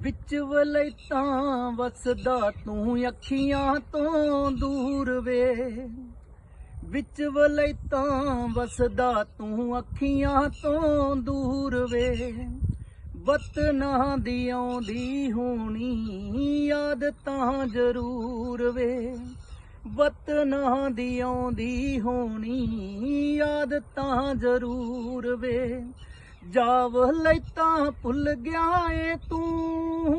ਵਿੱਚ ਵਲੈਤਾਂ ਵਸਦਾ ਤੂੰ, ਅੱਖੀਆਂ ਤੋਂ ਦੂਰ ਵੇ। ਵਿੱਚ ਵਲੈਤਾਂ ਵਸਦਾ ਤੂੰ, ਅੱਖੀਆਂ ਤੋਂ ਦੂਰ ਵੇ। ਵਤਨਾਂ ਦੀ ਆਉਂਦੀ ਹੋਣੀ, ਯਾਦ ਤਾਂ ਜ਼ਰੂਰ ਵੇ। ਵਤਨਾਂ ਦੀ ਆਉਂਦੀ ਹੋਣੀ, ਯਾਦ ਤਾਂ ਜ਼ਰੂਰ ਵੇ। ਜਾਵ ਲੈਤਾਂ ਭੁੱਲ ਗਿਆ ਏ ਤੂੰ।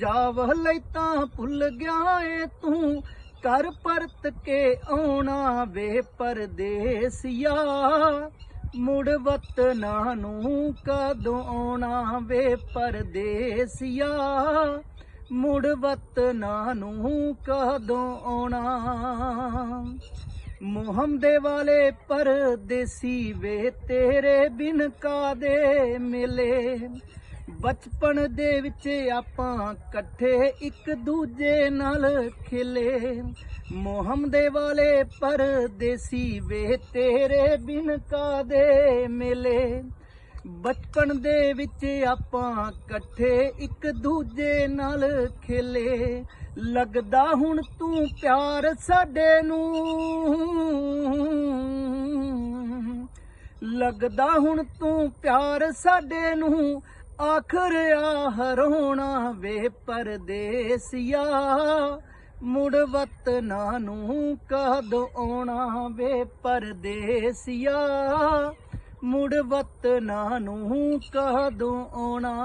ਜਾਵ ਲੈਤਾਂ ਭੁੱਲ ਗਿਆ ਏ ਤੂੰ। ਕਰ ਪਰਤ ਕੇ ਆਉਣਾ ਵੇ ਪਰਦੇਸੀਆ। ਮੁੜ ਵਤਨਾਂ ਨੂੰ ਕਦੋਂ ਆਉਣਾ ਵੇ ਪਰਦੇਸੀਆ। ਮੁੜ ਵਤਨਾਂ ਨੂੰ ਕਦੋਂ ਆਉਣਾ। ਮੋਹਮ ਦੇ ਵਾਲੇ ਪਰਦੇਸੀ ਵੇ ਤੇਰੇ ਬਿਨ ਕਾਦੇ ਮਿਲੇ? ਬਚਪਨ ਦੇ ਵਿੱਚ ਆਪਾਂ ਇਕੱਠੇ ਇੱਕ ਦੂਜੇ ਨਾਲ ਖੇਲੇ। ਦੇ ਵਾਲੇ ਪਰਦੇਸੀ ਵੇ ਤੇਰੇ ਬਿਨ ਕਾਦੇ ਮਿਲੇ? ਬਚਪਨ ਦੇ ਵਿੱਚ ਆਪਾਂ ਇਕੱਠੇ ਇੱਕ ਦੂਜੇ ਨਾਲ ਖੇਲੇ। ਲੱਗਦਾ ਹੁਣ ਤੂੰ ਪਿਆਰ ਸਾਡੇ ਨੂੰ। ਲੱਗਦਾ ਹੁਣ ਤੂੰ ਪਿਆਰ ਸਾਡੇ ਨੂੰ। ਆਖਰ ਆ ਹਰੋਣਾ ਵੇ ਪਰਦੇਸੀਆ। ਮੁੜ ਵਤਨਾਂ ਨੂੰ ਕਦੋਂ ਆਉਣਾ ਵੇ ਪਰਦੇਸੀਆ। ਮੁੜ ਵਤਨਾਂ ਨੂੰ ਕਦੋਂ ਆਉਣਾ।